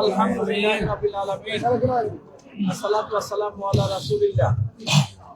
আলহামদুলিল্লাহ।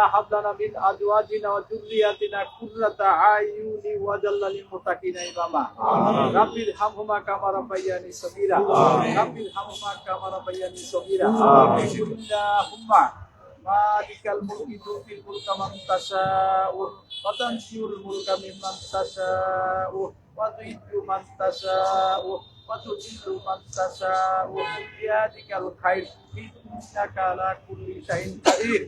هب لنا من أزواجنا وذرياتنا قرة أعين واجعلنا للمتقين إماما ربي ارحمهما كما ربياني صغيرا ربي ارحمهما كما ربياني صغيرا اللهم مالك الملك تؤتي الملك من تشاء وتنشر الملك ممن تشاء وتعز من تشاء وتذل من تشاء بيدك الخير إنك على كل شيء قدير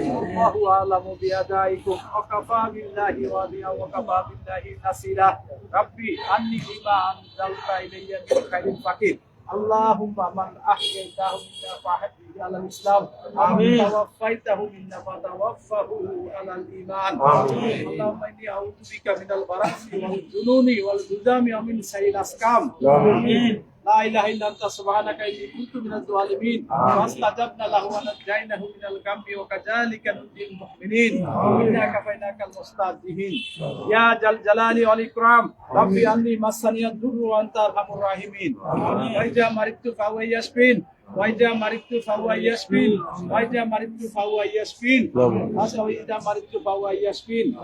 الله أعلم بأدائكم وكفى بالله وليا وكفى بالله نصيرا ربي أني بما أنزلت إلي من خير فقير اللهم من أحييته منا فأحيه على الإسلام ومن توفيته منا فتوفه على الإيمان اللهم إني أعوذ بك من البرص والجنون والجذام ومن سيء الأسقام لا اله الا انت سبحانك اني كنت من الظالمين فاستجبنا له ونجيناه من الغم وكذلك ننجي المؤمنين انا كفيناك المستهزئين يا ذا الجلال والاكرام ربي اني مسني الضر وانت ارحم الراحمين واذا مرضت فهو يشفين واذا مرضت فهو يشفين واذا مرضت فهو يشفين واذا مرضت فهو يشفين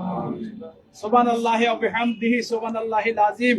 سبحان الله وبحمده سبحان الله العظيم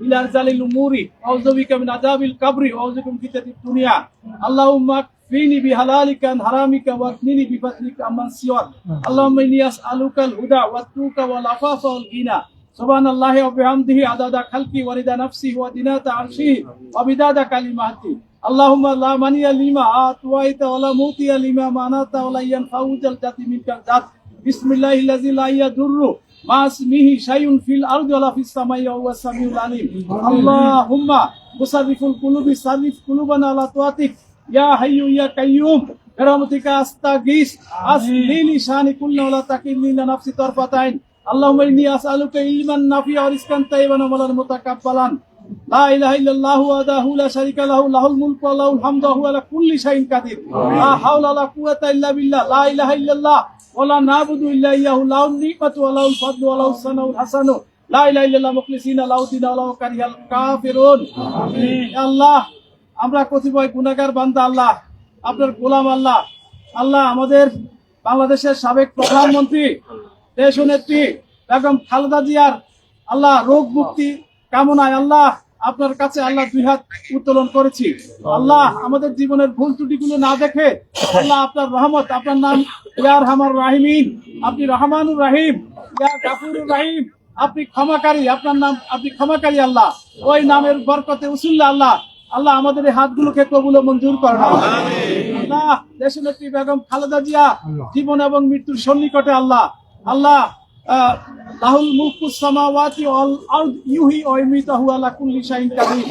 إلى أرزال الأمور. أعوذ بك من عذاب القبر. وأعوذ بك من فتنة الدنيا. اللهم اكفيني بحلالك عن حرامك واغنني بفضلك عمن سواك. اللهم إني أسألك الهدى والتوكى والعفاف والغنى. سبحان الله وبحمده. عدد خلقي ورضا نفسي ودينة عرشه وبداد كلماتي اللهم لا مانع لما أعطيت ولا موتي لما منعت ولا ينفع ذا منك الجد. بسم الله الذي لا يضر. مع اسمه شيء في الارض ولا في السماء وهو السميع العليم اللهم مصرف القلوب صرف قلوبنا على طاعتك يا حي يا قيوم برحمتك استغيث اصلي لساني كل ولا تكلني لنفسي طرفة عين اللهم اني اسالك علما نافعا ورزقا طيبا ومالا متقبلا لا اله الا الله وحده لا شريك له له الملك وله الحمد وهو على كل شيء قدير لا حول ولا قوة الا بالله لا اله الا الله ولا نعبد الا اياه له النعمة وله الفضل وله الثناء الحسن لا اله الا الله مخلصين له الدين ولو كره الكافرون আল্লাহ আমরা কতিপয় গুনাহগার বান্দা আল্লাহ আপনার গোলাম আল্লাহ আল্লাহ আমাদের বাংলাদেশের সাবেক প্রধানমন্ত্রী দেশ নেত্রী বেগম খালেদা জিয়ার আল্লাহ রোগ মুক্তি কামনায় আল্লাহ আপনার কাছে আল্লাহ দুই হাত উত্তোলন করেছি। আল্লাহ আমাদের জীবনের ভুল ত্রুটিগুলো না দেখে আল্লাহ আপনার রহমত আপনার নাম ইয়ার হামার রাহিমিন আপনি রহমানুর রাহিম ইয়া রাহিম আপনি ক্ষমাকারী আপনার নাম আপনি ক্ষমাকারী আল্লাহ। ওই নামের বরকতে উসুল্লা আল্লাহ আল্লাহ আমাদের এই হাতগুলোকে কবুল মঞ্জুর করেন। আল্লাহ দেশনেত্রী বেগম খালেদা জিয়া জীবন এবং মৃত্যুর সন্নিকটে আল্লাহ আল্লাহ লাহুল মুলকুস সামাওয়াতি ওয়াল আরদ ইউহি ওয়া ইউমিতুহু আলা কুল্লি শাইইন কাদির।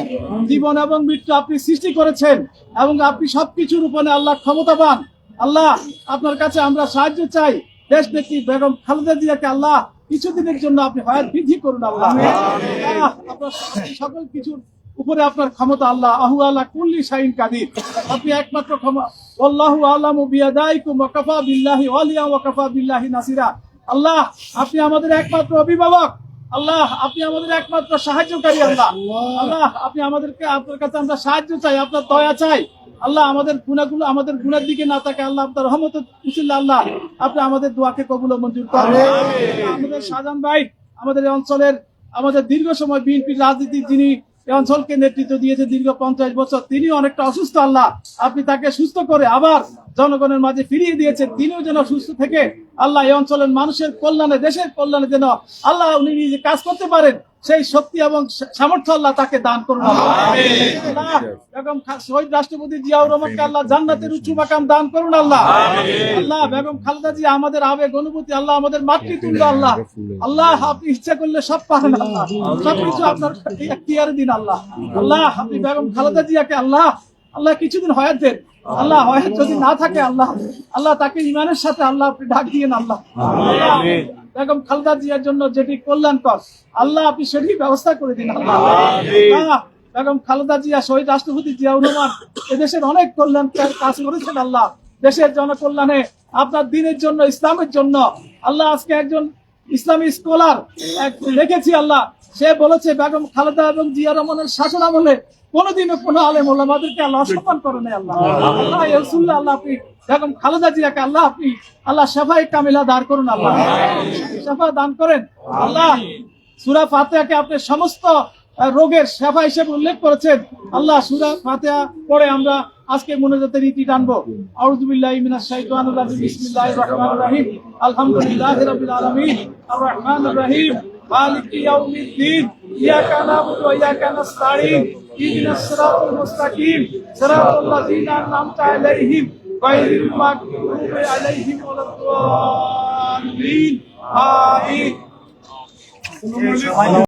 জীবন এবং মৃত্যু আপনি সৃষ্টি করেছেন এবং আপনি সবকিছুর উপরে আল্লাহ ক্ষমতাবান। আল্লাহ আপনার কাছে আমরা সাহায্য চাই। দেশ নেত্রী বেগম খালেদা জিয়াকে আল্লাহ কিছুদিনের জন্য আপনি হয়াত বৃদ্ধি করুন আল্লাহ। আল্লাহ, আপনার সকল কিছুর উপরে আপনার ক্ষমতা আল্লাহ। আহু আল্লাহ কুল্লি শাইন কাদির। আপনি একমাত্র ক্ষমা আল্লাহু আলামু বিয়াদাইকুম ওয়া কাফা বিল্লাহি ওয়ালিয়া ওয়া কাফা বিল্লাহি নাসিরা। আল্লাহ আপনি আমাদের একমাত্র অভিভাবক। আল্লাহ আপনি আমাদের একমাত্র সাহায্যকারী আল্লাহ। আল্লাহ আপনি আমাদেরকে আপনার কাছে আমরা সাহায্য চাই আপনার দয়া চাই। আল্লাহ আমাদের গুণাগুলো আমাদের গুণার দিকে না থাকে আল্লাহ আপনার রহমত উচিল্লা আল্লাহ। আপনি আমাদের দোয়াকে কবুল মঞ্জুর করেন। আমাদের শাহজাহান ভাই আমাদের অঞ্চলের আমাদের দীর্ঘ সময় বিএনপির রাজনীতি যিনি এই অঞ্চলকে নেতৃত্ব দিয়েছে দীর্ঘ পঞ্চাশ বছর তিনি অনেকটা অসুস্থ আল্লাহ। আপনি তাকে সুস্থ করে আবার জনগণের মাঝে ফিরিয়ে দিয়েছেন তিনিও যেন সুস্থ থেকে আল্লাহ এই অঞ্চলের মানুষের কল্যাণে দেশের কল্যাণে যেন আল্লাহ উনি নিজে কাজ করতে পারেন সেই শক্তি এবং সামর্থ্য আল্লাহ তাকে দান করুন। বেগম শহীদ রাষ্ট্রপতি জিয়াউর রহমানকে আল্লাহ জান্নাতের উচ্চ মাকাম দান করুন আল্লাহ। আল্লাহ বেগম খালেদা জি আমাদের আবেগ অনুভূতি আল্লাহ আমাদের মাতৃতুল্য আল্লাহ। আল্লাহ আপনি ইচ্ছা করলে সব পারেন আল্লাহ। সবকিছু আপনার দিন আল্লাহ। আল্লাহ আপনি বেগম খালেদা জিয়াকে আল্লাহ আল্লাহ কিছুদিন হয়াত দেন। আল্লাহ হয়াত যদি না থাকে আল্লাহ। আল্লাহ তাকে ইমানের সাথে আল্লাহ আপনি ডাক দিয়েন আল্লাহ বেগম খালেদা জিয়ার জন্য যেটি কল্যাণকর আল্লাহ আপনি সেটি ব্যবস্থা করে দিন আল্লাহ। আল্লাহ, বেগম খালেদা জিয়া শহীদ রাষ্ট্রপতি জিয়াউর রহমান এদেশের অনেক কল্যাণ কাজ করেছেন আল্লাহ। দেশের জনকল্যাণে আপনার দিনের জন্য ইসলামের জন্য আল্লাহ আজকে একজন ইসলামী স্কলার দেখেছি আল্লাহ। সে বলেছে, বেগম খালেদা এবং জিয়া রহমানের শাসন আমলে কোনোদিনও কোনো আলেম ওলামাদেরকে আল্লাহ অসম্মান করে আল্লাহ। আল্লাহ আল্লাহ আপনি বেগম খালেদা জিয়াকে আল্লাহ আপনি, আল্লাহ সেফাই কামিলা দান করুন আল্লাহ। সেফা দান করেন। আল্লাহ সুরা ফাতেহাকে আপনি সমস্ত রোগের সেবা হিসেবে উল্লেখ করেছেন। আল্লাহ সুরা ফাতেহা পরে আমরা আজকে মোনাজাতের রীতি টানবো। আউযুবিল্লাহি মিনাশ শাইতানির রাজিম। বিসমিল্লাহির রহমানির রহিম। আলহামদুলিল্লাহি রাব্বিল আলামিন। আর রহমানির রহিম। মালিকি ইয়াউমিদ্দিন। ইয়াকা নাবুদু ওয়া ইয়াকা নাস্তাঈন। ইহদিনাস সিরাতাল মুস্তাকিম। সিরাতাল লাযিনা আন'আমতা আলাইহিম। গায়রিল মাগদুবি আলাইহিম ওয়ালাদ-দাল্লিন আমিন